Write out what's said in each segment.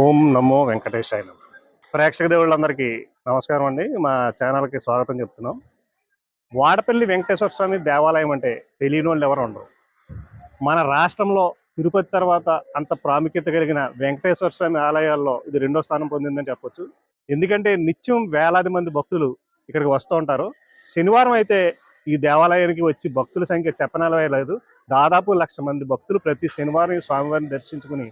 ఓం నమో వెంకటేశాయ ప్రేక్షక దేవుళ్ళందరికీ నమస్కారం అండి. మా ఛానల్కి స్వాగతం చెప్తున్నాం. వాడపల్లి వెంకటేశ్వర స్వామి దేవాలయం అంటే తెలియని వాళ్ళు ఎవరు ఉండరు. మన రాష్ట్రంలో తిరుపతి తర్వాత అంత ప్రాముఖ్యత కలిగిన వెంకటేశ్వర స్వామి ఆలయాల్లో ఇది రెండో స్థానం పొందిందని చెప్పొచ్చు. ఎందుకంటే నిత్యం వేలాది మంది భక్తులు ఇక్కడికి వస్తూ ఉంటారు. శనివారం అయితే ఈ దేవాలయానికి వచ్చి భక్తుల సంఖ్య చెప్పనలవే లేదు. దాదాపు లక్ష మంది భక్తులు ప్రతి శనివారం ఈ స్వామివారిని దర్శించుకుని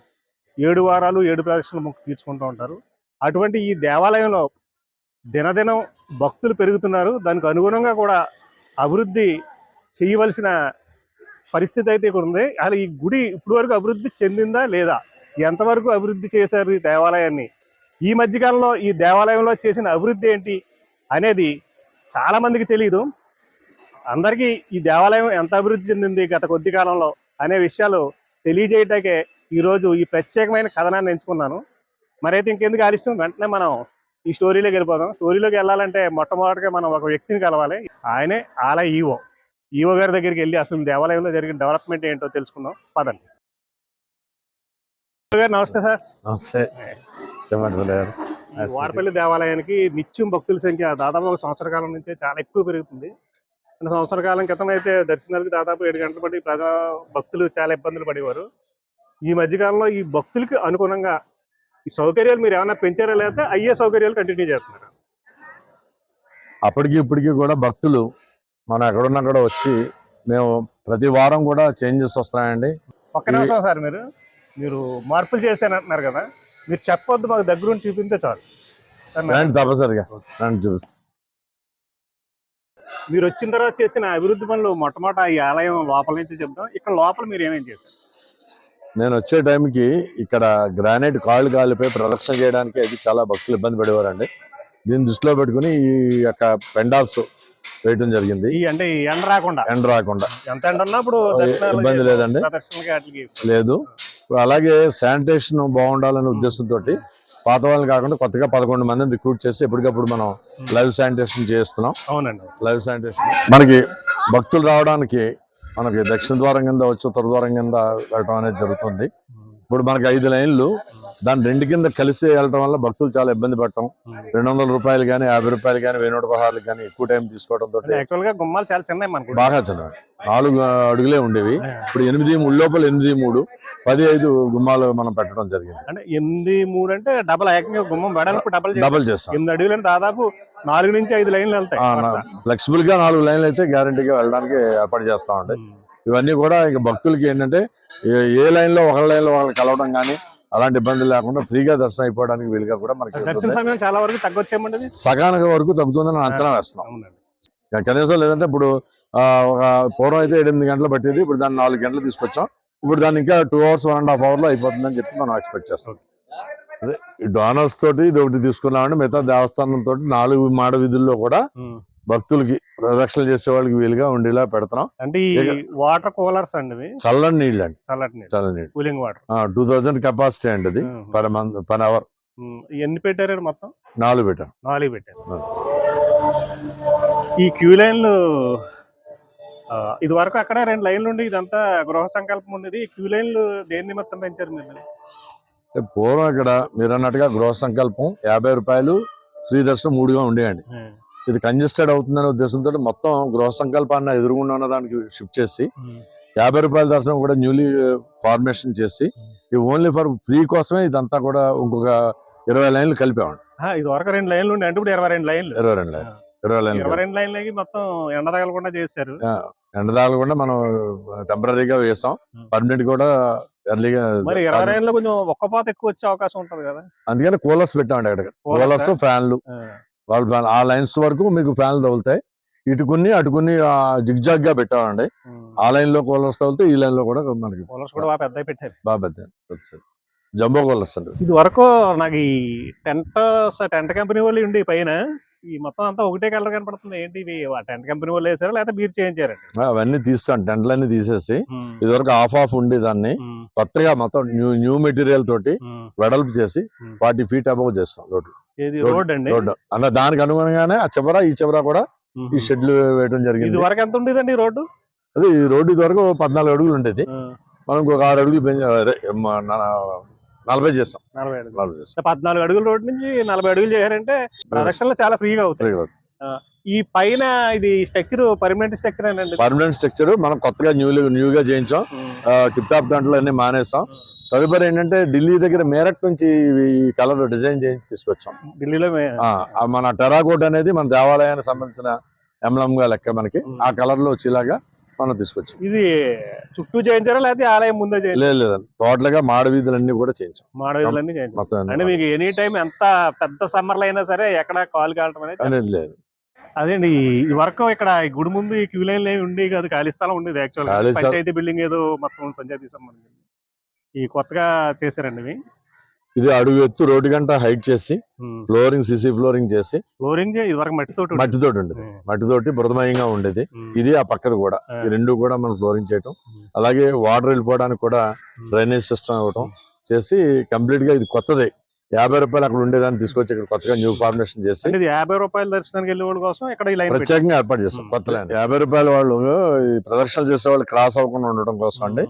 ఏడు వారాలు ఏడు ప్రదక్షిణలు మొక్కు తీర్చుకుంటూ ఉంటారు. అటువంటి ఈ దేవాలయంలో దినదినం భక్తులు పెరుగుతున్నారు. దానికి అనుగుణంగా కూడా అభివృద్ధి చేయవలసిన పరిస్థితి అయితే ఇక్కడ ఉంది. అసలు ఈ గుడి ఇప్పుడు వరకు అభివృద్ధి చెందిందా లేదా? ఎంతవరకు అభివృద్ధి చేశారు ఈ దేవాలయాన్ని? ఈ మధ్యకాలంలో ఈ దేవాలయంలో చేసిన అభివృద్ధి ఏంటి అనేది చాలామందికి తెలియదు అందరికీ ఈ దేవాలయం ఎంత అభివృద్ధి చెందింది గత కొద్ది కాలంలో అనే విషయాలు తెలియజేయటాకే ఈరోజు ఈ ప్రత్యేకమైన కథనాన్ని ఎంచుకున్నాను. మరైతే ఇంకెందుకు ఆలస్యం? వెంటనే మనం ఈ స్టోరీలోకి వెళ్ళిపోదాం. స్టోరీలోకి వెళ్ళాలంటే మొట్టమొదటిగా మనం ఒక వ్యక్తిని కలవాలి. ఆయనే ఆలయ ఈవో. ఈవో గారి దగ్గరికి వెళ్ళి అసలు దేవాలయంలో జరిగిన డెవలప్మెంట్ ఏంటో తెలుసుకుందాం. పదండి. గారు నమస్తే సార్. నమస్తే. వాడపల్లి దేవాలయానికి నిత్యం భక్తుల సంఖ్య దాదాపు ఒక సంవత్సర కాలం నుంచే చాలా ఎక్కువ పెరుగుతుంది. సంవత్సర కాలం క్రితం అయితే దర్శనానికి దాదాపు ఏడు గంటల పడి ప్రజా భక్తులు చాలా ఇబ్బందులు పడేవారు. ఈ మధ్యకాలంలో ఈ భక్తులకి అనుగుణంగా ఈ సౌకర్యాలు మీరు ఏమైనా పెంచారా లేదా అయ్యే సౌకర్యాలు కంటిన్యూ చేస్తున్నారు? అప్పటికి ఇప్పటికి కూడా భక్తులు మనం ఎక్కడున్నా కూడా వచ్చి మేము ప్రతి వారం కూడా చేంజెస్ వస్తున్నాయండి. ఒక్క నిమిషం సార్ మీరు మీరు మార్పులు చేశానంటున్నారు కదా మీరు చెప్పొద్దు మాకు దగ్గరుండి చూపిస్తే చాలు. సరేనా? రండి తప్పనిసరిగా రండి చూపిస్తాం. మీరు వచ్చిన తర్వాత చేసిన అభివృద్ధి పనులు మొట్టమొదట ఈ ఆలయం లోపల నుంచి చెప్తాం ఇక్కడ లోపల మీరు ఏమేం చేశారు? నేను వచ్చే టైంకి ఇక్కడ గ్రానైట్ కాళ్ళు కాలిపోయి ప్రదక్షిణ చేయడానికి అది చాలా భక్తులు ఇబ్బంది పడేవారండి. దీన్ని దృష్టిలో పెట్టుకుని ఈ యొక్క పెండాల్స్ వేయటం జరిగింది. అంటే ఎండ రాకుండా? ఎండ రాకుండా. ఎంత ఎండ ఉన్నప్పుడు ఇబ్బంది లేదండి. లేదు. అలాగే శానిటేషన్ బాగుండాలనే ఉద్దేశంతో పాత వాళ్ళని కాకుండా కొత్తగా పదకొండు మందిని రిక్రూట్ చేసి ఎప్పటికప్పుడు మనం లైవ్ శానిటేషన్ చేస్తున్నాం. అవునండి. Live sanitation. మనకి భక్తులు రావడానికి మనకి దక్షిణ ద్వారం కింద వచ్చి ఉత్తర ద్వారం కింద వెళ్ళటం అనేది జరుగుతుంది. ఇప్పుడు మనకి ఐదు లైన్లు దాని రెండు కింద కలిసి వెళ్ళటం వల్ల భక్తులు చాలా ఇబ్బంది పడటం. రెండు వందల రూపాయలు కానీ యాభై రూపాయలు కానీ వెయ్యి నూట పదహారులు కానీ ఎక్కువ టైం తీసుకోవడం తోటి యాక్చువల్గా గుమ్మాలు చాలా చిన్నవి మనకు. బాగా చిన్నవి. నాలుగు అడుగులే ఉండేవి. ఇప్పుడు ఎనిమిది మూడు లోపల ఎనిమిది మూడు పది ఐదు గుమ్మాలు మనం పెట్టడం జరిగింది. అంటే ఎనిమిది మూడు అంటే డబల్ ఏకంగా గుమ్మం వెడల్పు డబల్. డబుల్ చేస్తాం. ఎనిమిది అడుగులు దాదాపు నాలుగు నుంచి ఐదు లైన్లు వెళ్తాయి. ఫ్లెక్సిబుల్గా నాలుగు లైన్లు అయితే గ్యారంటీగా వెళ్ళడానికి ఏర్పాటు చేస్తామండి ఉమ్. ఇవన్నీ కూడా ఇక భక్తులకి ఏంటంటే ఏ- లైన్లో ఒక లైన్లో వాళ్ళని కలవడం కానీ అలాంటి ఇబ్బందులు లేకుండా ఫ్రీగా దర్శనం అయిపోవడానికి వీలుగా కూడా మనకి దర్శన. సమయం చాలా వరకు తగ్గొచ్చేమండి ఇది? సగానికి వరకు తగ్గుతుందని అంచనా వేస్తున్నాం కనీసం లేదంటే ఇప్పుడు ఆ, ఒక పూర్వం అయితే ఎనిమిది గంటలు పట్టేది ఇప్పుడు దాన్ని నాలుగు గంటలు తీసుకొచ్చాం ఇప్పుడు దాన్ని ఇంకా two hours one and half అవర్లో అయిపోతుందని చెప్పి మనం ఎక్స్పెక్ట్ చేస్తాం డోనర్స్ తోటి ఇది ఒకటి తీసుకున్నామండి. మిగతా దేవస్థానం తోటి నాలుగు మాడ వీధుల్లో కూడా. భక్తులకి ప్రదక్షిణలు చేసే వాళ్ళకి వీలుగా ఉండేలా పెడుతున్నాం. అంటే వాటర్ కూలర్స్ అండి చల్లని నీళ్ళు అండి. చల్లటి నీళ్ళు. చల్లని నీళ్ళు. Cooling water two thousand capacity అండి అది. పర్ మంత్ పర్ అవర్ ఎన్ని పెట్టారు మొత్తం? నాలుగు పెట్టాం. నాలుగు పెట్టారు. ఆ. ఈ క్యూ లైన్లు ఇది వరకు అక్కడ రెండు లైన్లు ఉండి ఇదంతా గృహ సంకల్పం ఉండేది. క్యూ లైన్లు దేని నిమిత్తం పెంచారు మీరు? అంటే పూర్వం ఇక్కడ మీరు అన్నట్టుగా గృహ సంకల్పం యాభై రూపాయలు ఫ్రీ దర్శనం మూడుగా ఉండేయండి. ఇది కంజెస్టెడ్ అవుతుందనే ఉద్దేశంతో మొత్తం గృహ సంకల్పాన్ని ఎదురుగుండా ఉన్న దానికి షిఫ్ట్ చేసి యాభై రూపాయల దర్శనం కూడా న్యూలీ ఫార్మేషన్ చేసి ఇది ఓన్లీ ఫర్ ఫ్రీ కోసమే ఇదంతా కూడా ఇంకొక ఇరవై లైన్లు కలిపామండి ఇది వరకు రెండు లైన్లు ఉండి అంటే ఇప్పుడు ఇరవై రెండు లైన్లు. ఇరవై రెండు లైన్లు. ఇరవై లైన్లు ఇరవై రెండు లైన్లకి మొత్తం ఎండ తగలకుండా చేశారు. ఎండదాలు కూడా మనం టెంపరీగా వేసాం పర్మనెంట్ కూడా ఎర్లీగా మరి లైన్లో కొంచెం ఒక్క పాత ఎక్కువ వచ్చే అవకాశం ఉంటది కదా? అందుకని కూలర్స్ పెట్టామండి అక్కడ కూలర్స్? ఫ్యాన్లు. వాళ్ళ ఫ్యాన్ ఆ లైన్స్ వరకు మీకు ఫ్యాన్లు తగులుతాయి. ఇటు కొన్ని అటు కొన్ని జిగ్జాగ్గా పెట్టామండి. ఆ లైన్లో కూలర్స్ తగిలితే ఈ లైన్లో కూడా మనకి కూలర్స్ కూడా బాగా పెద్దవి పెట్టారు. బాగా పెద్ద జంబో కూలర్స్ అండి ఇది వరకు నాకు ఈ టెంట్ టెంట్ కంపెనీ వాళ్ళు ఉండి పైన. ఈ మొత్తం అంతా ఒకటే కలర్ కనపడుతుంది. ఏంటి ఇవి? టెంట్ కంపెనీ వాళ్ళు వేసారా? లేకపోతే మీరు చేయించారండి? ఆ, అవన్నీ తీస్తాం టెంట్లన్నీ తీసేసి ఇదివరకు ఆఫ్ ఆఫ్ ఉండి దాన్ని. కొత్తగా మొత్తం న్యూ న్యూ మెటీరియల్ తోటి వెడల్పు చేసి. ఫార్టీ ఫీట్ అబవ్ చేస్తాం రోడ్డు. ఇది రోడ్- అండి? రోడ్డు. అన్న దానికి అనుగుణంగానే ఆ చివర ఈ చివర కూడా. ఈ షెడ్లు వేయడం ఇది జరిగింది వరకు ఎంత ఉండేదండి రోడ్డు? అదే ఈ రోడ్డు ఇది వరకు పద్నాలుగు అడుగులు ఉండేది. మనం ఇంకొక ఆరు అడుగులు పెంచ నలభై చేసాం. నలభై అడుగులు. పద్నాలుగు అడుగుల రోడ్ నుంచి నలభై అడుగులు చేశారంటే ప్రదర్శనలు చాలా ఫ్రీగా అవుతాయి. ఈ పైన ఇది స్ట్రక్చర్ పర్మనెంట్ స్ట్రక్చర్ అండి పర్మనెంట్ స్ట్రక్చర్ మనం కొత్తగా న్యూ న్యూగా చేయించాం. టిప్ టాప్ దాంట్లో అన్ని మానేసాం. తదుపరి ఏంటంటే ఢిల్లీ దగ్గర మేరట్ నుంచి ఈ కలర్ డిజైన్ చేయించి తీసుకొచ్చాం. ఢిల్లీలో మన టెరాకోట్ అనేది మన దేవాలయానికి సంబంధించిన emblem గా లెక్క మనకి. ఆ కలర్లో వచ్చేలాగా మనం తీసుకొచ్చాం. ఇది చుట్టూ చేయించారా లేకపోతే ఆలయం ముందే లేదు లేదండి టోటల్గా మాడ వీధులన్నీ కూడా చేయించాం. అంటే అన్ని. మీకు ఎనీ టైం ఎంత పెద్ద సమ్మర్లు అయినా సరే ఎక్కడ కాల్ కావటం అనేది లేదు. అదేండి ఈ- వరకు ఇక్కడ ఈ గుడి ముందు ఈ క్యూ లైన్ ఏమి ఉండి కాదు. ఖాళీ స్థలం ఉండేది యాక్చువల్ పంచాయతీ బిల్డింగ్ ఏదో మొత్తం పంచాయతీ సంబంధించి ఈ కొత్తగా చేశారండి ఇది అడుగు ఎత్తు రోడ్డు గంట హైట్ చేసి ఫ్లోరింగ్ సిసి ఫ్లోరింగ్ చేసి ఫ్లోరింగ్ మట్టితోటి ఉండేది. మట్టితోటి ఉండేది ఉమ్. మట్టితోటి బురదమయంగా ఉండేది. ఇది ఆ పక్కది కూడా. ఈ రెండు కూడా మనం ఫ్లోరింగ్ చేయటం. అలాగే వాటర్ వెళ్ళిపోవడానికి కూడా. డ్రైనేజ్ సిస్టమ్ ఇవ్వటం. చేసి కంప్లీట్గా ఇది కొత్తది యాభై రూపాయలు అక్కడ ఉండేదాన్ని తీసుకొచ్చి ఇక్కడ కొత్తగా న్యూ ఫార్మేషన్ చేసి యాభై రూపాయల దర్శనానికి వెళ్ళే వాళ్ళ కోసం ఇక్కడ. ప్రత్యేకంగా ఏర్పాటు చేస్తాం. కొత్త యాభై రూపాయల వాళ్ళు ఈ ప్రదర్శనలు చేసే వాళ్ళు క్రాస్ అవ్వకుండా ఉండటం కోసం అండి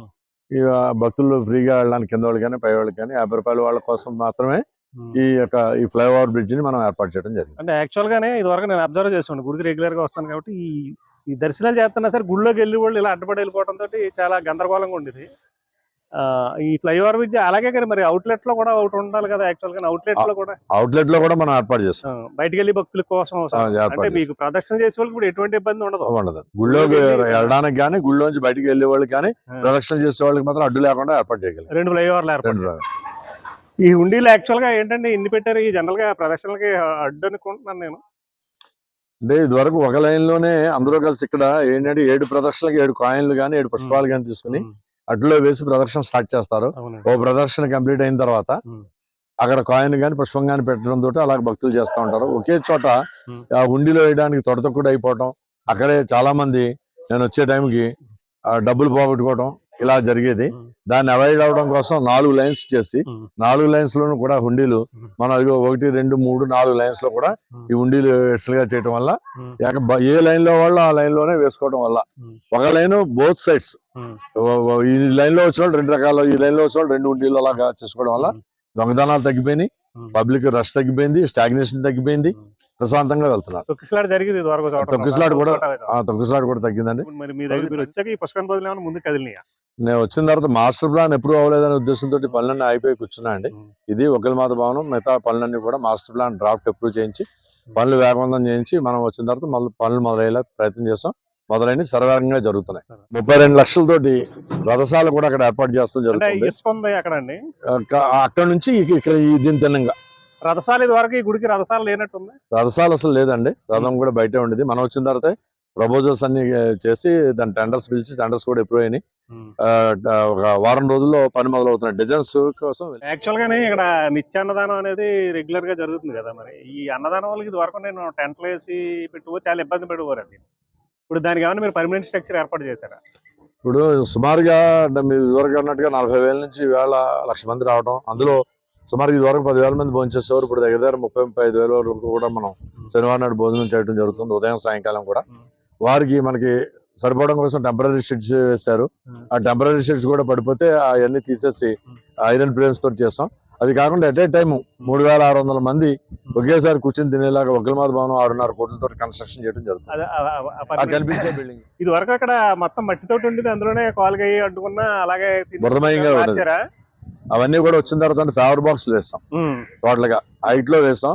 ఇక భక్తులు ఫ్రీగా వెళ్ళడానికి కింద వాళ్ళు కానీ పై వాళ్ళకి కానీ యాభై రూపాయల వాళ్ళ కోసం మాత్రమే. ఈ యొక్క ఈ ఫ్లైఓవర్ బ్రిడ్జ్ని మనం ఏర్పాటు చేయడం జరిగింది. అంటే యాక్చువల్ గానే ఇది వరకు నేను అబ్జర్వ్ చేస్తాను గుడికి రెగ్యులర్గా వస్తాను కాబట్టి ఈ ఈ దర్శనాలు చేస్తున్నా సరే గుడిలోకి వెళ్ళి వాళ్ళు ఇలా అడ్డపడి వెళ్ళిపోవడం తోటి చాలా గందరగోళంగా ఉండేది. ఈ ఫ్లైఓవర్ బ్రిడ్జ్ అలాగే కానీ మరి అవుట్లెట్లో కూడా ఒకటి ఉండాలి కదా యాక్చువల్గా అవుట్లెట్లో కూడా. అవుట్లెట్లో కూడా మనం ఏర్పాటు చేస్తాం. బయటికి వెళ్ళి భక్తుల కోసం అంటే. మీకు ప్రదర్శన చేసే వాళ్ళకి ఇప్పుడు ఎటువంటి ఇబ్బంది ఉండదు. ఉండదు. గుళ్ళోకి వెళ్ళడానికి కానీ గుళ్ళోంచి బయటికి వెళ్ళే వాళ్ళకి కానీ. ప్రదక్షిణ చేసే వాళ్ళకి మాత్రం అడ్డు లేకుండా ఏర్పాటు చేయగలం. రెండు ఫ్లైఓవర్లు ఏర్పాటు. ఈ హుండీలు యాక్చువల్గా ఏంటంటే ఇన్ని పెట్టారు ఈ జనరల్గా ప్రదర్శనలకి అడ్డు అనుకుంటున్నాను నేను. అంటే ఇదివరకు ఒక లైన్లోనే అందరూ కలిసి ఇక్కడ ఏంటంటే ఏడు ప్రదర్శనలకు ఏడు కాయిన్లు కానీ ఏడు పుష్పాలు కానీ తీసుకుని అడ్డులో వేసి ప్రదర్శన స్టార్ట్ చేస్తారు. ఓ ప్రదర్శన కంప్లీట్ అయిన తర్వాత. అక్కడ కాయిన్ కానీ పుష్పం కానీ పెట్టడం తోటి అలాగ భక్తులు చేస్తూ ఉంటారు. ఒకే చోట హుండీలో వేయడానికి తొడతొక్కుడు అయిపోవటం అక్కడే చాలా మంది నేను వచ్చే టైంకి డబ్బులు పోగొట్టుకోవడం ఇలా జరిగేది. దాన్ని అవాయిడ్ అవడం కోసం నాలుగు లైన్స్ చేసి. నాలుగు లైన్స్ లోను కూడా హుండీలు. మనం అదిగో ఒకటి రెండు మూడు నాలుగు లైన్స్లో కూడా. ఈ హుండీలు ఎక్స్ట్రా చేయడం వల్ల ఏ లైన్లో వాళ్ళు ఆ లైన్లోనే వేసుకోవడం వల్ల. ఒక లైన్ బోత్ సైడ్స్. ఈ లైన్లో వచ్చిన రెండు రకాల ఈ లైన్లో వచ్చిన రెండు హుండీలు అలాగా చేసుకోవడం వల్ల. దొంగతనాలు తగ్గిపోయినాయి. పబ్లిక్ రష్ తగ్గిపోయింది స్టాగ్నేషన్ తగ్గిపోయింది. ప్రశాంతంగా వెళ్తున్నారు. తొక్కిసలాట జరిగింది. తొక్కిసలాట కూడా- తొక్కిసలాట. తొక్కిసలాట కూడా తగ్గిందండి. ఇప్పుడు మరి మీ దగ్గర మీరు వచ్చాక ఈ పుష్కరం బదులు ఏమైనా ముందు కదిలినాయా? నేను వచ్చిన తర్వాత మాస్టర్ ప్లాన్ ఎప్పుడు అవ్వలేదనే ఉద్దేశంతో పనులన్నీ అయిపోయి కూర్చున్నా అండి. ఇది ఒకరి మాత భవనం మిగతా పనులన్నీ కూడా మాస్టర్ ప్లాన్ డ్రాఫ్ట్ అప్రూవ్ చేయించి పనులు వేగవంతం చేయించి మనం వచ్చిన తర్వాత మళ్ళీ పనులు మొదలయ్యేలా ప్రయత్నం చేస్తాం. మొదలైన సర్వేగంగా జరుగుతున్నాయి. ముప్పై రెండు లక్షలతోటి రథశాల కూడా అక్కడ ఏర్పాటు చేస్తాం జరుగుతుంది. అక్కడ నుంచి ఇక- ఇక్కడ ఈ దీని తిన్నంగా. రథసాల ఇది వరకు ఈ గుడికి రథసాల లేనట్టుంది? రథశాల అసలు లేదండి. రథం కూడా బయటే ఉండేది. మనం వచ్చిన తర్వాత ప్రపోజల్స్ అన్ని చేసి దాని టెండర్స్ పిలిచి టెండర్స్ కూడా ఎప్పుడు అయినాయి ఒక వారం రోజుల్లో పని మొదలవుతున్నాయి. డిజైన్స్ కోసం యాక్చువల్ గానే ఇక్కడ నిత్య అన్నదానం అనేది రెగ్యులర్గా జరుగుతుంది కదా మరి. ఈ అన్నదానం వాళ్ళకి ఇది వరకు నేను టెంట్లు వేసి పెట్టుకో చాలా ఇబ్బంది పెట్టుకోరండి ఇప్పుడు దానికి ఏమైనా మీరు పర్మనెంట్ స్ట్రక్చర్ ఏర్పాటు చేశారా? ఇప్పుడు సుమారుగా మీరు ఇదివరకు అన్నట్టుగా నలభై వేల నుంచి వేల లక్ష మంది రావడం అందులో సుమారు ఇదివరకు పదివేల మంది భోజనం ఇప్పుడు దగ్గర దగ్గర ముప్పై ముప్పై ఐదు వేల వరకు కూడా మనం శనివారం నాడు భోజనం చేయడం జరుగుతుంది. ఉదయం సాయంకాలం కూడా. వారికి మనకి సరిపోవడం కోసం టెంపరీ షెడ్స్ వేశారు. ఆ టెంపరీ షెడ్స్ కూడా పడిపోతే అవన్నీ తీసేసి. ఐరన్ ఫ్రేమ్స్ తోటి చేస్తాం. అది కాకుండా ఎట్ ఏ టైం మూడు వేల ఆరు వందల మంది ఒకేసారి కూర్చొని తినేలాగా ఒకరిమాద భవనం ఆరున్నర కోట్లతో కన్స్ట్రక్షన్ చేయడం జరుగుతుంది. కనిపించే బిల్డింగ్ ఇది వరకు అక్కడ మొత్తం మట్టితోటి ఉండేది. అందులోనే కాలుగా అడ్డుకున్నా అలాగే బురదమయంగా. మార్చారా? అవన్నీ కూడా వచ్చిన తర్వాత ఫేవర్ బాక్స్ వేస్తాం. టోటల్గా హైట్లో వేస్తాం.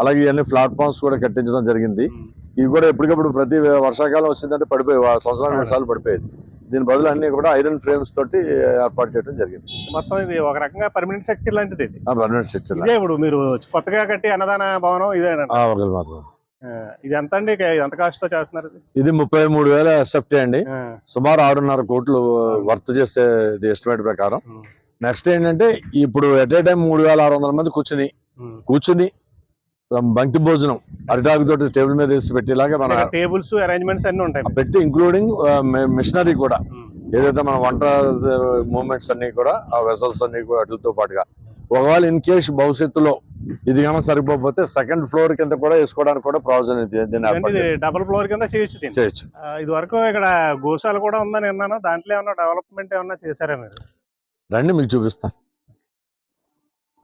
అలాగే ఇవన్నీ ప్లాట్ఫామ్స్ కూడా కట్టించడం జరిగింది. ఇవి కూడా ఎప్పటికప్పుడు ప్రతి వర్షాకాలం వచ్చిందంటే పడిపోయి సంవత్సరానికి రెండు సార్లు పడిపోయేది. దీని బదులు అన్ని కూడా ఐరన్ ఫ్రేమ్స్ తోటి ఏర్పాటు చేయడం జరిగింది. మొత్తం ఇది ఒక రకంగా పర్మనెంట్ స్ట్రక్చర్ లాంటిది ఇది. పర్మనెంట్ స్ట్రక్చర్ ఇదే ఇప్పుడు మీరు కొత్తగా కట్టి అన్నదాన భవనం ఒకరు మాత్రం ఇది ఎంత అండి? ఎంత కాస్ట్తో చేస్తున్నారు ఇది? ఇది ముప్పై మూడు వేల ఎస్ఎఫ్టీ అండి. సుమారు ఆరున్నర కోట్లు వర్త్ చేసే ఎస్టిమేట్ ప్రకారం. నెక్స్ట్ ఏంటంటే ఇప్పుడు ఎట్ ఏ టైం మూడు వేల ఆరు వందల మంది కూర్చుని. కూర్చుని బంతి భోజనం అరిటాకు తోటి టేబుల్ మీద వేసి పెట్టేలాగా మన ఇక్కడ టేబుల్స్ అరేంజ్మెంట్స్ అన్ని ఉంటాయి. పెట్టి ఇంక్లూడింగ్ మిషనరీ కూడా. ఏదైతే మన వంట మూమెంట్స్ అన్ని కూడా ఆ వెసల్స్ అన్ని కూడా వాటితో పాటుగా. ఒకవేళ ఇన్ కేస్ భవిష్యత్తులో ఇది కనుక సరిపోతే సెకండ్ ఫ్లోర్ కింద కూడా వేసుకోవడానికి కూడా ప్రావిజన్ ఇది డబుల్ ఫ్లోర్ కింద చేయొచ్చు చేయొచ్చు. ఇది వరకు ఇక్కడ గోశాల కూడా ఉందని విన్నాను దాంట్లో ఏమన్నా డెవలప్మెంట్ ఏమన్నా చేశారా మీరు? రండి మీకు చూపిస్తాను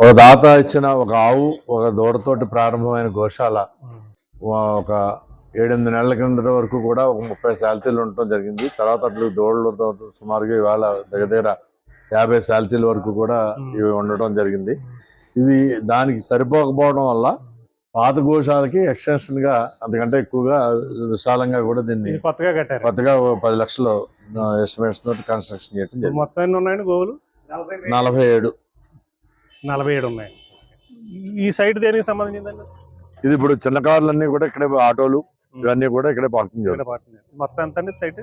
ఒక దాత ఇచ్చిన ఒక ఆవు ఒక దూడతోటి ప్రారంభమైన గోశాల ఒక ఏడెనిమిది నెలల కిందట వరకు కూడా ఒక ముప్పై శాలతీలు ఉండటం జరిగింది. తర్వాత అట్లు దూడలతో సుమారుగా ఇవాళ దగ్గర దగ్గర యాభై శాలతీల వరకు కూడా ఇవి ఉండటం జరిగింది. ఇవి దానికి సరిపోకపోవడం వల్ల పాత గోశాలకి ఎక్స్టెన్షన్గా అంతకంటే ఎక్కువగా విశాలంగా కూడా దీన్ని కొత్తగా కట్టారు. కొత్తగా పది లక్షలు ఎస్టిమేట్స్ తోటి కన్స్ట్రక్షన్ చేయడం జరిగింది. మొత్తం ఎన్ని ఉన్నాయండి గోవులు? నలభై ఏడు. నలభై ఏడు. ఉన్నాయి. ఈ సైడ్ దేనికి సంబంధించిందండి? ఇది ఇప్పుడు చిన్న కార్లన్నీ కూడా ఇక్కడే ఆటోలు ఇవన్నీ కూడా ఇక్కడే పార్కింగ్. మొత్తం ఎంత అండి సైట్?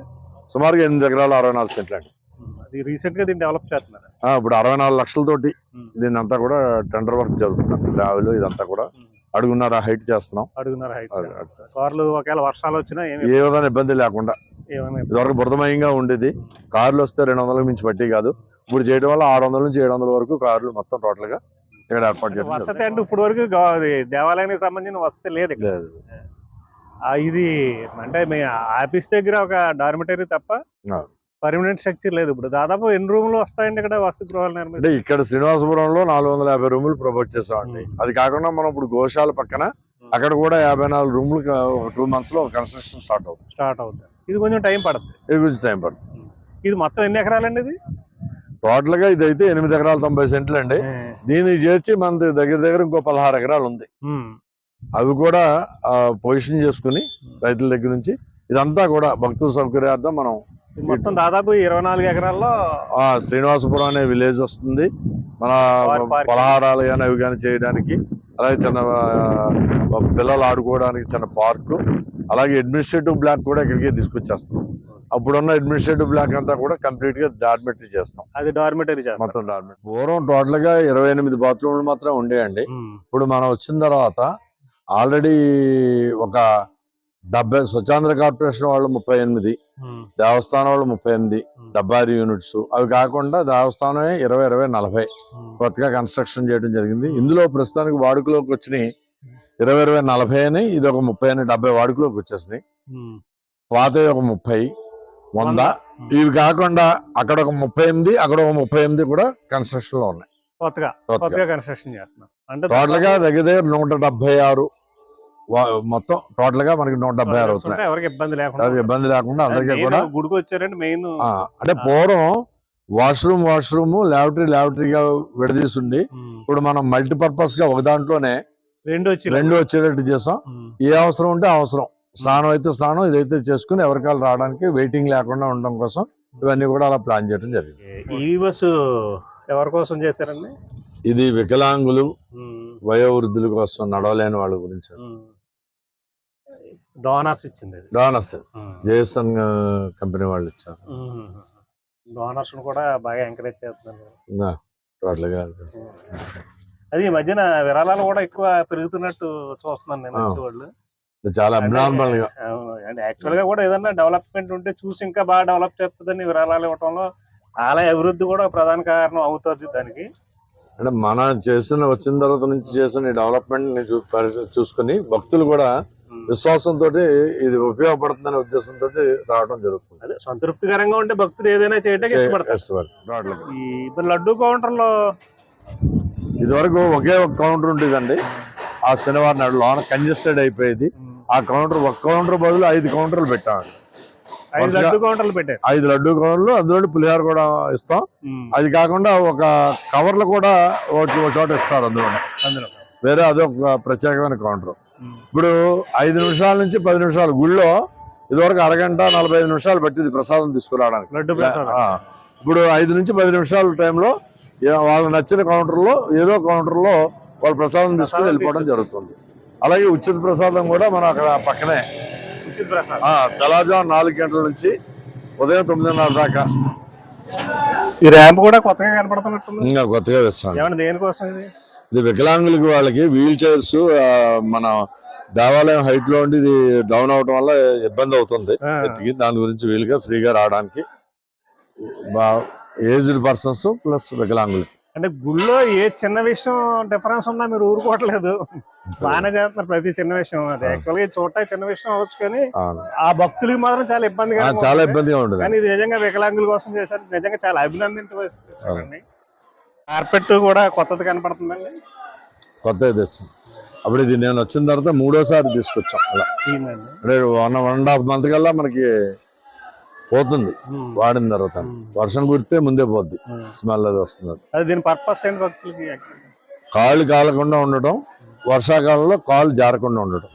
సుమారుగా ఎనిమిది ఎకరాలు అరవై నాలుగు సెంట్లు అండి. అది రీసెంట్గా దీన్ని డెవలప్ చేస్తున్నారు? ఆ, ఇప్పుడు అరవై నాలుగు లక్షలతోటి. దీన్ని అంతా కూడా టెండర్ వర్క్ జరుగుతుంది. గ్రావెల్ ఇదంతా కూడా. అడుగున్నర హైట్ చేస్తున్నాం. అడుగున్నారు హైట్. కార్లు ఒకవేళ వర్షాలు వచ్చినా ఏమి ఏ విధంగా ఇబ్బంది లేకుండా. ఏమైనా ఇదివరకు బురదమయంగా ఉండేది. కార్లు వస్తే రెండు వందలకు మించి పట్టి కాదు. ఇప్పుడు చేయడం వల్ల ఆరు వందల నుంచి ఏడు వందల వరకు కార్లు మొత్తం టోటల్గా ఇక్కడ ఏర్పాటు చేయడం వసతి అంటే ఇప్పుడు వరకు దేవాలయానికి సంబంధించిన వసతి లేదు ఇక్కడ. లేదు. ఇది అంటే మీ ఆఫీస్ దగ్గర ఒక డార్మిటరీ తప్ప. పర్మనెంట్ స్ట్రక్చర్ లేదు ఇప్పుడు. దాదాపు ఎన్ని రూమ్లు వస్తాయండి ఇక్కడ వసతి గృహాలు నిర్మించి అంటే ఇక్కడ శ్రీనివాసపురంలో నాలుగు వందల యాభై రూములు ప్రపోజ్ చేసామండి ఉమ్. అది కాకుండా మనం ఇప్పుడు గోశాల పక్కన అక్కడ కూడా యాభై నాలుగు రూములు టూ మంత్స్లో కన్స్ట్రక్షన్ స్టార్ట్ అవుతుంది. స్టార్ట్ అవుతుంది. ఇది కొంచెం టైం పడుతుంది. ఇది కొంచెం టైం పడుతుంది. ఇది మొత్తం ఎన్ని ఎకరాలండి ఇది? టోటల్గా ఇదైతే ఎనిమిది ఎకరాల తొంభై సెంట్లు అండి దీనికి చేర్చి మన దగ్గర దగ్గర ఇంకో పదహారు ఎకరాలు ఉంది. అవి కూడా పొజిషన్ చేసుకుని రైతుల దగ్గర నుంచి ఇదంతా కూడా భక్తుల సౌకర్యార్థం మనం ఇది మొత్తం దాదాపు ఇరవై నాలుగు ఎకరాల్లో ఆ శ్రీనివాసపురం అనే విలేజ్ వస్తుంది. మన. పలహారాలు కానీ అవి కానీ చేయడానికి అలాగే చిన్న పిల్లలు ఆడుకోవడానికి చిన్న పార్కు అలాగే అడ్మినిస్ట్రేటివ్ బ్లాక్ కూడా ఇక్కడికే తీసుకొచ్చేస్తున్నాం అప్పుడున్న అడ్మినిస్ట్రేటివ్ బ్లాక్ అంతా కూడా కంప్లీట్గా డార్మెటరీ చేస్తాం. అది డార్మిటరీ మొత్తం డార్మెటరీ పూర్వం టోటల్గా ఇరవై ఎనిమిది బాత్రూమ్లు మాత్రం ఉండేయండి. ఇప్పుడు మనం వచ్చిన తర్వాత ఆల్రెడీ ఒక డెబ్బై స్వచ్ఛాంధ్ర కార్పొరేషన్ వాళ్ళు ముప్పై ఎనిమిది. దేవస్థానం వాళ్ళు ముప్పై ఎనిమిది. డెబ్బై ఆరు యూనిట్స్ అవి కాకుండా దేవస్థానమే ఇరవై ఇరవై నలభై. కొత్తగా కన్స్ట్రక్షన్ చేయడం జరిగింది ఇందులో ప్రస్తుతానికి వాడుకలోకి వచ్చినాయి ఇరవై ఇరవై నలభై అని ఇది ఒక ముప్పై అని డెబ్బై వాడుకలోకి వచ్చేసినాయి ఉమ్. పాత ఒక ముప్పై వంద. ఇవి కాకుండా అక్కడ ఒక ముప్పై ఎనిమిది అక్కడ ఒక ముప్పై ఎనిమిది కూడా కన్స్ట్రక్షన్లో ఉన్నాయి కొత్తగా కన్స్ట్రక్షన్ చేస్తున్నాం అంటే టోటల్గా దగ్గర దగ్గర నూట డెబ్బై ఆరు మొత్తం టోటల్గా మనకి నూట డెబ్బై ఆరు అవుతున్నాయి. ఎవరికి ఇబ్బంది లేకుండా ఇబ్బంది లేకుండా అందరికీ కూడా గుడికి వచ్చారంటే మెయిన్ అంటే పూర్వం వాష్రూమ్ వాష్రూమ్ ల్యాబరేటరీ ల్యాబరేటరీగా విడదీసింది ఇప్పుడు మనం మల్టీపర్పస్గా ఒక దాంట్లోనే రెండు వచ్చి రెండు వచ్చేటట్టు చేసాం. ఏ అవసరం ఉంటే అవసరం. స్నానం అయితే స్నానం ఇదైతే చేసుకుని ఎవరికాలు రావడానికి వెయిటింగ్ లేకుండా ఉండడం కోసం ఇవన్నీ కూడా అలా ప్లాన్ చేయడం జరిగింది. ఈ బస్సు ఎవరి కోసం చేశారండి? ఇది వికలాంగులు. వయోవృద్ధుల కోసం నడవలేని వాళ్ళ గురించి. డోనర్స్ ఇచ్చింది డోనర్స్. జేసన్ కంపెనీ వాళ్ళు ఇచ్చారు. డోనర్స్ కూడా బాగా ఎంకరేజ్ చేస్తున్నారు. అది ఈ మధ్యన విరాళాలు కూడా ఎక్కువ పెరుగుతున్నట్టు చూస్తున్నాను నేను ఇది చాలా అబ్నార్మల్గా యాక్చువల్గా కూడా ఏదన్నా డెవలప్మెంట్ ఉంటే చూసి ఇంకా బాగా డెవలప్ చేస్తుందని విరాళాలు ఇవ్వటంలో ఆలయ అభివృద్ధి కూడా ప్రధాన కారణం అవుతుంది దానికి. అంటే మన చేసిన వచ్చిన తర్వాత నుంచి చేసిన డెవలప్మెంట్ చూసుకుని భక్తులు కూడా. విశ్వాసంతో ఇది ఉపయోగపడుతుందనే ఉద్దేశంతో రావడం జరుగుతుంది. అదే సంతృప్తికరంగా ఉంటే భక్తులు ఏదైనా చేయడానికి ఇష్టపడతారు ఇప్పుడు లడ్డు కౌంటర్లో ఇదివరకు ఒకే ఒక కౌంటర్ ఉండేదండి. ఆ శనివారం నాడు లోన కంజెస్టెడ్ అయిపోయేది. ఆ కౌంటర్ ఒక కౌంటర్ బదులు ఐదు కౌంటర్లు పెట్టామండి ఐదు లడ్డు కౌంటర్లు పెట్టారు. ఐదు లడ్డు కౌంటర్లు అందులో పులిహార కూడా ఇస్తాం. అది కాకుండా ఒక కవర్లు కూడా ఒక చోట ఇస్తారు అందులో అందులో. వేరే అదొక ప్రత్యేకమైన కౌంటర్. ఇప్పుడు ఐదు నిమిషాల నుంచి పది నిమిషాలు గుళ్ళో ఇదివరకు అరగంట నలభై ఐదు నిమిషాలు పట్టింది ప్రసాదం తీసుకురావడానికి. లడ్డు ప్రసాదం. ఆ, ఇప్పుడు ఐదు నుంచి పది నిమిషాల టైంలో వాళ్ళకి నచ్చిన కౌంటర్లో ఏదో కౌంటర్లో వాళ్ళు ప్రసాదం తీసుకుని వెళ్ళిపోవడం జరుగుతుంది. అలాగే ఉచిత ప్రసాదం కూడా మనం అక్కడ పక్కనే. ఉచిత ప్రసాదం. ఆ, తెల్లవారుజాము నాలుగు గంటల నుంచి ఉదయం తొమ్మిదిన్నర దాకా. ఈ ర్యాంప్ కూడా కొత్తగా కనపడుతున్నట్టుంది. ఇంకా కొత్తగా వేస్తాం ఏమన్నా దేనికోసం ఇది? ఇది వికలాంగులకి వాళ్ళకి వీల్ చైర్స్ మన దేవాలయం హైట్లో ఉండి ఇది డౌన్ అవడం వల్ల ఇబ్బంది అవుతుంది. ఎత్తికి దాని గురించి వీలుగా ఫ్రీగా రావడానికి ఏజ్డ్ పర్సన్స్ ప్లస్ వికలాంగులకి. అంటే గుళ్ళో ఏ చిన్న విషయం డిఫరెన్స్ ఉన్నా మీరు ఊరుకోవట్లేదు. బాగానే చేస్తున్నారు ప్రతి చిన్న విషయం. అది. యాక్చువల్గా చూడటానికి చిన్న విషయం అవ్వచ్చు కానీ. ఆ. భక్తులకి మాత్రం చాలా ఇబ్బందిగా చాలా ఇబ్బందిగా ఉంటుంది. కానీ ఇది నిజంగా వికలాంగుల కోసం చేశారు. నిజంగా చాలా అభినందించవలసింది. కార్పెట్ కూడా కొత్తది కనపడుతుందండి? కొత్త తెచ్చాం. అప్పుడు ఇది నేను వచ్చిన తర్వాత మూడోసారి తీసుకొచ్చాం అలా. One one and half month కల్లా మనకి పోతుంది. వాడిన తర్వాత వర్షం కుడితే ముందే పోద్ది. స్మెల్ అది వస్తుంది అది దీని పర్పస్ కాళ్ళు కాలకుండా ఉండటం వర్షాకాలంలో కాళ్ళు జారకుండా ఉండటం.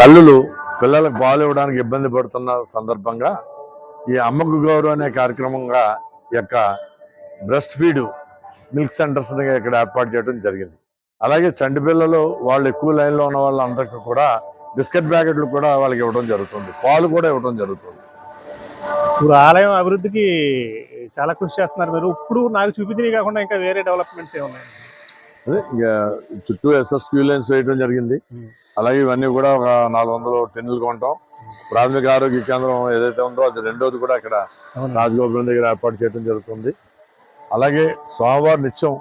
తల్లులు పిల్లలకు పాలు ఇవ్వడానికి ఇబ్బంది పడుతున్న సందర్భంగా ఈ అమ్మకు గౌరవం అనే కార్యక్రమంగా యొక్క బ్రెస్ట్ ఫీడ్ మిల్క్ సెంటర్స్ ఇక్కడ ఏర్పాటు చేయడం జరిగింది. అలాగే చంటి పిల్లలు వాళ్ళు ఎక్కువ లైన్లో ఉన్న వాళ్ళందరికీ కూడా బిస్కెట్ ప్యాకెట్లు కూడా వాళ్ళకి ఇవ్వడం జరుగుతుంది. పాలు కూడా ఇవ్వడం జరుగుతుంది. ఇప్పుడు ఆలయం అభివృద్ధికి చాలా కృషి చేస్తున్నారు మీరు. ఇప్పుడు నాకు చూపించినవి కాకుండా ఇంకా వేరే డెవలప్మెంట్స్ ఏమున్నాయి అదే ఇక చుట్టూ ఎస్ఎస్ క్యూ లైన్స్ వేయడం జరిగింది. అలాగే ఇవన్నీ కూడా ఒక నాలుగు వందలు టెన్నులు కొంటాం. ప్రాథమిక ఆరోగ్య కేంద్రం ఏదైతే ఉందో అది రెండోది కూడా ఇక్కడ. రాజగోపురం దగ్గర ఏర్పాటు చేయడం జరుగుతుంది. అలాగే స్వామివారి నిత్యం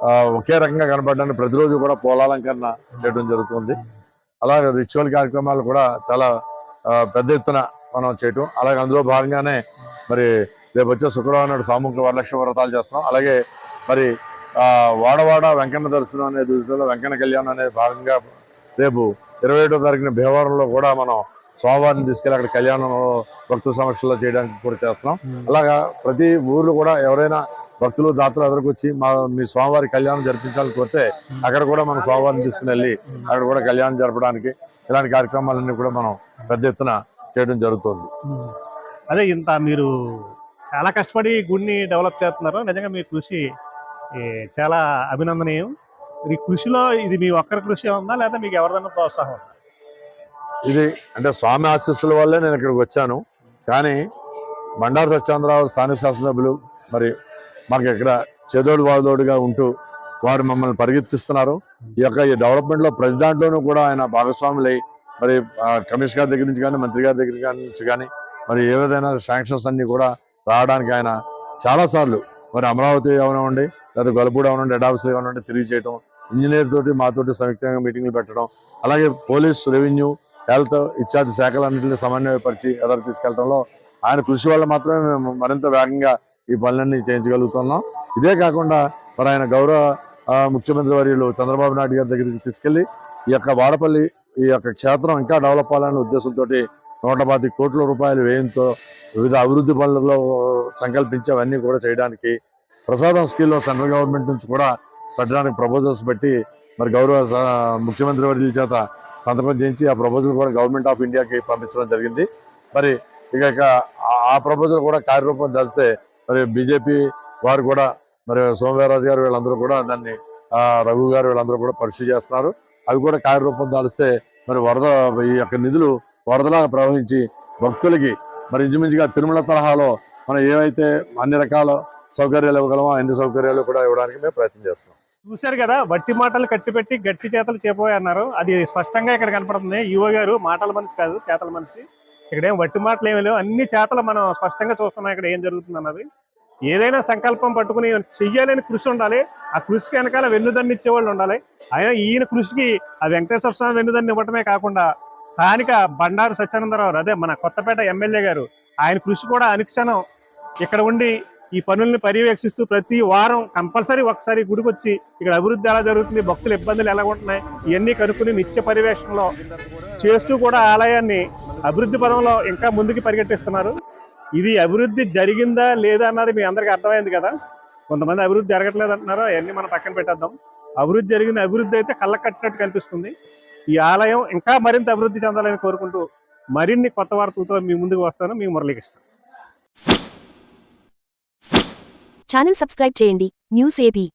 ఆ, ఒకే రకంగా కనపడడానికి ప్రతిరోజు కూడా పోలాలంకరణ చేయడం జరుగుతుంది. అలాగే రిచువల్ కార్యక్రమాలు కూడా చాలా పెద్ద ఎత్తున మనం చేయటం. అలాగే అందులో భాగంగానే మరి రేపు వచ్చే శుక్రవారం నాడు సామూహిక వరలక్ష్మి వ్రతాలు చేస్తాం అలాగే మరి ఆ, వాడవాడ వెంకన్న దర్శనం అనే దిశలో వెంకన్న కళ్యాణం అనే భాగంగా రేపు ఇరవై ఏడో తారీఖున భీమవరంలో కూడా మనం స్వామివారిని తీసుకెళ్ళి అక్కడ కళ్యాణం భక్తుల సమక్షంలో చేయడానికి కూడా చేస్తున్నాం. అలాగా ప్రతి ఊర్లో కూడా ఎవరైనా భక్తులు దాతలు ఎదురుకు వచ్చి మా మీ స్వామివారి కళ్యాణం జరిపించాలని కోరితే అక్కడ కూడా మనం స్వామివారిని తీసుకుని వెళ్ళి అక్కడ కూడా కళ్యాణం జరపడానికి ఇలాంటి కార్యక్రమాలన్నీ కూడా మనం పెద్ద ఎత్తున చేయడం జరుగుతుంది. అదే ఇంత మీరు చాలా కష్టపడి గుడిని డెవలప్ చేస్తున్నారు. నిజంగా మీ కృషి చాలా అభినందనీయం. ఈ కృషిలో ఇది మీ ఒక్కరి కృషి ఉందా లేదా మీకు ఎవరిదైనా ప్రోత్సాహం ఉందా? ఇది అంటే స్వామి ఆశీస్సుల వల్లే నేను ఇక్కడికి వచ్చాను. కానీ బండారు సత్యేంద్రరావు స్థానిక శాసనసభ్యులు మరి మాకు ఇక్కడ చేదోడు వాదోడుగా ఉంటూ వారు మమ్మల్ని పరిగెత్తిస్తున్నారు. ఈ యొక్క ఈ డెవలప్మెంట్లో ప్రతి దాంట్లోనూ కూడా ఆయన భాగస్వాములై మరి కమిషనర్ గారి దగ్గర నుంచి కానీ మంత్రి గారి దగ్గర నుంచి కానీ మరి ఏ విధమైన శాంక్షన్స్ అన్నీ కూడా రావడానికి ఆయన చాలా సార్లు మరి అమరావతి అవనివ్వండి లేదా గొలపూడి అవనండి హెడ్ ఆఫీస్ అవనండి తిరిగి చేయడం ఇంజనీర్ తోటి మాతోటి సంయుక్తంగా మీటింగ్లు పెట్టడం అలాగే పోలీస్ రెవెన్యూ హెల్త్ ఇత్యాది శాఖలన్నింటినీ సమన్వయపరిచి ఎదరు తీసుకెళ్ళడంలో ఆయన కృషి వల్ల మాత్రమే మేము మరింత వేగంగా ఈ పనులన్నీ చేయించగలుగుతున్నాం. ఇదే కాకుండా మరి ఆయన గౌరవ ముఖ్యమంత్రి వర్యులు చంద్రబాబు నాయుడు గారి దగ్గరికి తీసుకెళ్ళి ఈ యొక్క వాడపల్లి ఈ యొక్క క్షేత్రం ఇంకా డెవలప్ అవ్వాలనే ఉద్దేశంతో నూట పాతి కోట్ల రూపాయలు వ్యయంతో వివిధ అభివృద్ధి పనులలో సంకల్పించి అవన్నీ కూడా చేయడానికి ప్రసాదం స్కీల్లో సెంట్రల్ గవర్నమెంట్ నుంచి కూడా పెట్టడానికి ప్రపోజల్స్ పెట్టి మరి గౌరవ స- ముఖ్యమంత్రి వర్యుల చేత సంతకం చేయించి ఆ ప్రపోజల్ కూడా గవర్నమెంట్ ఆఫ్ ఇండియాకి పంపించడం జరిగింది. మరి ఇక ఆ- ఆ ప్రపోజల్ కూడా కార్యరూపం దాస్తే మరి బీజేపీ వారు కూడా మరి సోమవీర్రాజు గారు వీళ్ళందరూ కూడా దాన్ని రఘు గారు వీళ్ళందరూ కూడా పరిశీలి చేస్తున్నారు. అవి కూడా కార్యరూపం దాలిస్తే మరి వరద ఈ యొక్క నిధులు వరదలాగా ప్రవహించి భక్తులకి మరి ఇంచుమించుగా తిరుమల తరహాలో మనం ఏవైతే అన్ని రకాల సౌకర్యాలు ఇవ్వగలమో అన్ని సౌకర్యాలు కూడా ఇవ్వడానికి మేము ప్రయత్నం చేస్తున్నాం. చూశారు కదా వట్టి మాటలు కట్టిపెట్టి గట్టి చేతలు చేపోయి అన్నారు. అది స్పష్టంగా ఇక్కడ కనపడుతుంది. యువ గారు మాటల మనిషి కాదు చేతల మనిషి. ఇక్కడ ఏం వట్టి మాటలు ఏమీ లేవు. అన్ని చేతలు మనం స్పష్టంగా చూస్తున్నాం ఇక్కడ ఏం జరుగుతుంది అన్నది. ఏదైనా సంకల్పం పట్టుకుని చెయ్యాలని కృషి ఉండాలి. ఆ కృషికి వెనకాల వెన్నుదన్ని ఇచ్చేవాళ్ళు ఉండాలి. అయినా ఈయన కృషికి ఆ వెంకటేశ్వర స్వామి వెన్నుదన్ని ఇవ్వటమే కాకుండా స్థానిక బండారు సత్యానందరావు అదే మన కొత్తపేట ఎమ్మెల్యే గారు ఆయన కృషి కూడా అనుక్షణం ఇక్కడ ఉండి ఈ పనుల్ని పర్యవేక్షిస్తూ ప్రతి వారం కంపల్సరీ ఒకసారి గుడికి వచ్చి ఇక్కడ అభివృద్ధి ఎలా జరుగుతుంది భక్తుల ఇబ్బందులు ఎలా ఉంటున్నాయి ఇవన్నీ కనుక్కుని నిత్య పర్యవేక్షణలో చేస్తూ కూడా ఆలయాన్ని అభివృద్ధి పదంలో ఇంకా ముందుకు పరిగెట్టిస్తున్నారు. ఇది అభివృద్ధి జరిగిందా లేదా అన్నది మీ అందరికీ అర్థమైంది కదా? కొంతమంది అభివృద్ధి జరగట్లేదు అంటున్నారు అవన్నీ మనం పక్కన పెట్టేద్దాం. అభివృద్ధి జరిగిన అభివృద్ధి అయితే కళ్ళ కట్టినట్టు కనిపిస్తుంది. ఈ ఆలయం ఇంకా మరింత అభివృద్ధి చెందాలని కోరుకుంటూ మరిన్ని కొత్త వార్తలతో మీ ముందుకు వస్తాను. మీ మురళీకృష్ణ. ఛానల్ సబ్స్క్రైబ్ చేయండి. News AP